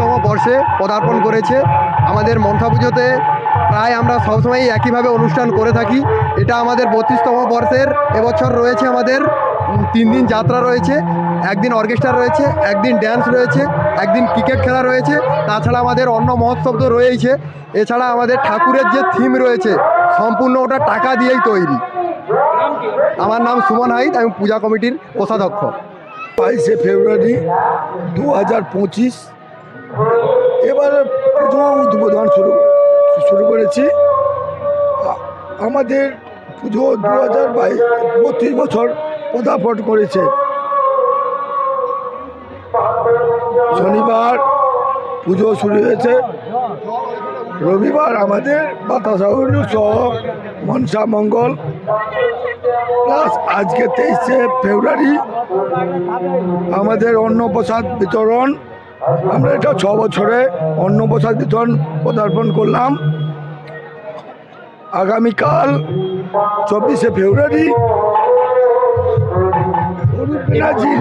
বত্রিশতম বর্ষে পদার্পণ করেছে। আমাদের মনসা পুজোতে প্রায় আমরা সবসময়ই একইভাবে অনুষ্ঠান করে থাকি। এটা আমাদের বত্রিশতম বর্ষের এবছর রয়েছে আমাদের তিন দিন যাত্রা রয়েছে, একদিন অর্কেস্ট্রা রয়েছে, একদিন ড্যান্স রয়েছে, একদিন ক্রিকেট খেলা রয়েছে, তাছাড়া আমাদের অন্য মহোৎসব তো রয়েছে এছাড়া আমাদের ঠাকুরের যে থিম রয়েছে, সম্পূর্ণ ওটা টাকা দিয়েই তৈরি। আমার নাম সুমন হাইত, আমি পূজা কমিটির কোষাধ্যক্ষ। বাইশে ফেব্রুয়ারি দু হাজার পঁচিশ এবারে প্রথম উদ্বোধন শুরু শুরু করেছি আমাদের পুজো দু হাজার বাইশ বছর পদাপট করেছে। শনিবার পুজো শুরু হয়েছে। রবিবার আমাদের বাতাসা সহ মনসা মঙ্গল। প্লাস আজকে তেইশে ফেব্রুয়ারি আমাদের অন্নপ্রসাদ বিতরণ। আমরা এটা ছ বছরে অন্নপ্রসাদ বিতরণ পদার্পণ করলাম। আগামীকাল চব্বিশে ফেব্রুয়ারি অরূপ ব্যানার্জি,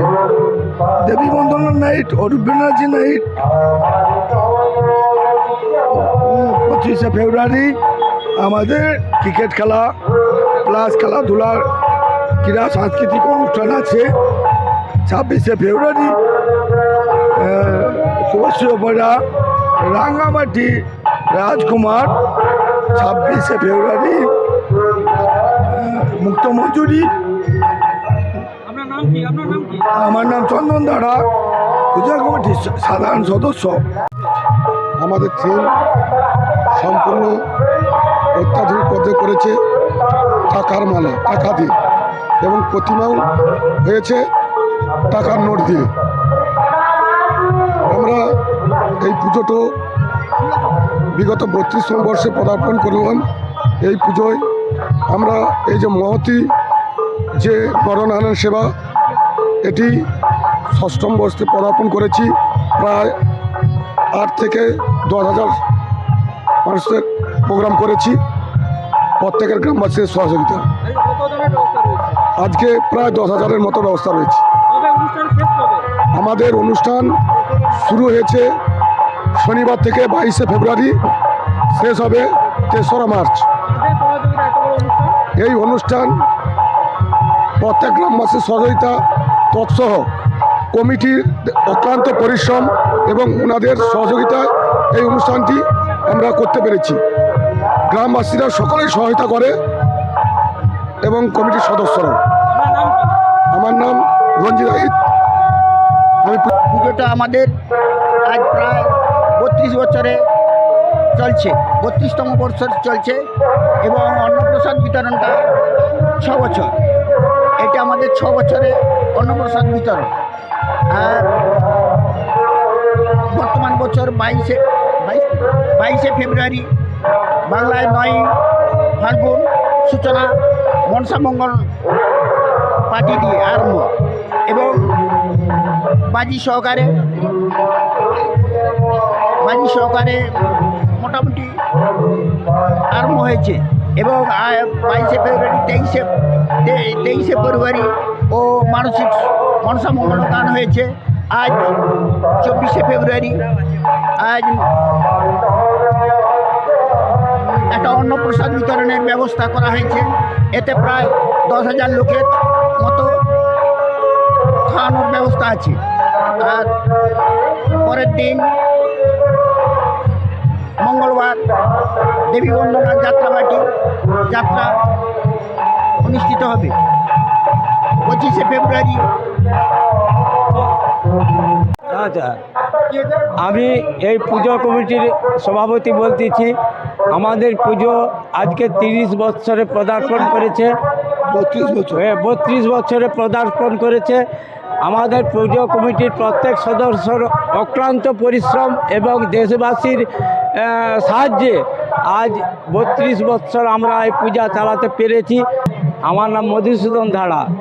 দেবী বন্দনা নাইট, অরূপ ব্যানার্জি নাইট পঁচিশে ফেব্রুয়ারি আমাদের ক্রিকেট খেলা, প্লাস খেলাধুলার ক্রীড়া সাংস্কৃতিক অনুষ্ঠান আছে। ছাব্বিশে ফেব্রুয়ারি শুভশ্রী ওপেরা রাঙ্গামাটি রাজকুমার ছাব্বিশে ফেব্রুয়ারি মুক্ত মজুরি। আপনার নাম কি? আপনার নাম কি? আমার নাম চন্দন দাঁড়া পূজা কমিটির সাধারণ সদস্য। আমাদের থিম সম্পূর্ণ অত্যাধুনিক পদে করেছে টাকার মালা টাকা দিয়ে। এবং প্রতিমাও হয়েছে টাকার নোট দিয়ে। আমরা এই পুজোটো বিগত বত্রিশতম বর্ষে পদার্পণ করলাম। এই পুজোয় আমরা এই যে মহতি যে নরনারায়ণ সেবা এটি ষষ্ঠম বর্ষে পদার্পণ করেছি। প্রায় আট থেকে দশ হাজার মানুষের প্রোগ্রাম করেছি। প্রত্যেকের গ্রামবাসীর সহযোগিতা। আজকে প্রায় দশ হাজারের মতো ব্যবস্থা রয়েছে। আমাদের অনুষ্ঠান শুরু হয়েছে শনিবার থেকে বাইশে ফেব্রুয়ারি, শেষ হবে তেসরা মার্চ। এই অনুষ্ঠান প্রত্যেক গ্রামবাসীর সহযোগিতা, তৎসহ কমিটির অক্লান্ত পরিশ্রম এবং ওনাদের সহযোগিতায় এই অনুষ্ঠানটি আমরা করতে পেরেছি। গ্রামবাসীরা সকলেই সহায়তা করে এবং কমিটির সদস্যরা আমার নাম রঞ্জিত পুজোটা আমাদের আজ প্রায় বত্রিশ বছরে চলছে, বত্রিশতম বছর চলছে এবং অন্নপ্রসাদ বিতরণটা ছ বছর। এটা আমাদের ছ বছরে অন্নপ্রসাদ বিতরণ। আর বর্তমান বছর বাইশে, বাইশ- বাইশে ফেব্রুয়ারি, বাংলায় নয় ফাল্গুন, সূচনা মনসামঙ্গল পার্টি দিয়ে আরম্ভ। এবং বাজি সহকারে বাজি সহকারে মোটামুটি আরম্ভ হয়েছে। এবং বাইশে ফেব্রুয়ারি, তেইশে তেইশে ফেব্রুয়ারি ও মানসিক মনসা মঙ্গল গান হয়েছে। আজ চব্বিশে ফেব্রুয়ারি, আজ একটা অন্নপ্রসাদ বিতরণের ব্যবস্থা করা হয়েছে। এতে প্রায় দশ হাজার লোকের মতো খাওয়ানোর ব্যবস্থা আছে। আর পরের দিন মঙ্গলবার দেবী বন্দনার যাত্রাবাটি, যাত্রা অনুষ্ঠিত হবে। পঁচিশে ফেব্রুয়ারি। আচ্ছা আমি এই পুজো কমিটির সভাপতি বলতেছি, আমাদের পুজো আজকে তিরিশ বৎসরে পদার্পণ করেছে। বত্রিশ বছর। বত্রিশ বছরে পদার্পণ করেছে আমাদের পুজো কমিটির প্রত্যেক সদস্যর অক্লান্ত পরিশ্রম এবং দেশবাসীর সাহায্যে আজ বত্রিশ বছর আমরা এই পূজা চালাতে পেরেছি। আমার নাম মধুসূদন ধারা।